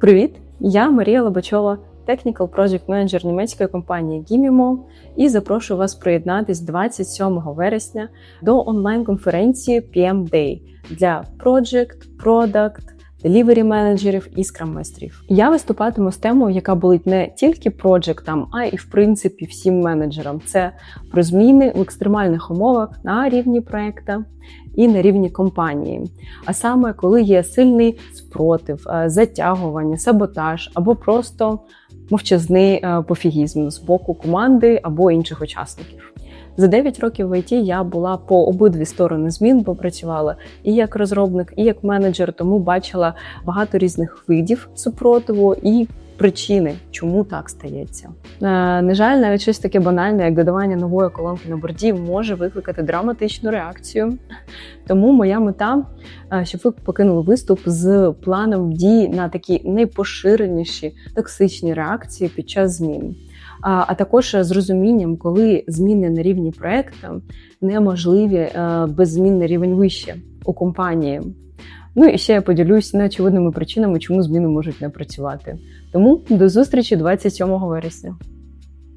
Привіт! Я Марія Лобачова, Technical Project Manager німецької компанії Gimimo і запрошую вас приєднатись 27 вересня до онлайн-конференції PM Day для Project, Product, Delivery менеджерів і скрам-майстрів. Я виступатиму з темою, яка болить не тільки проджектам, а й в принципі всім менеджерам. Це про зміни в екстремальних умовах на рівні проекта і на рівні компанії. А саме, коли є сильний спротив, е, затягування, саботаж або просто мовчазний е, пофігізм з боку команди або інших учасників. За 9 років в ІТ я була по обидві сторони змін, бо працювала і як розробник, і як менеджер, тому бачила багато різних видів супротиву і причини, чому так стається. Е, На жаль, навіть щось таке банальне, як додавання нової колонки на борді, може викликати драматичну реакцію. Тому моя мета, щоб ви покинули виступ з планом дій на такі найпоширеніші токсичні реакції під час змін. А а також з розумінням, коли зміни на рівні проекту неможливі е, без змін на рівень вище у компанії. Ну і ще я поділюсь неочевидними причинами, чому зміни можуть не працювати. Тому до зустрічі 27 вересня.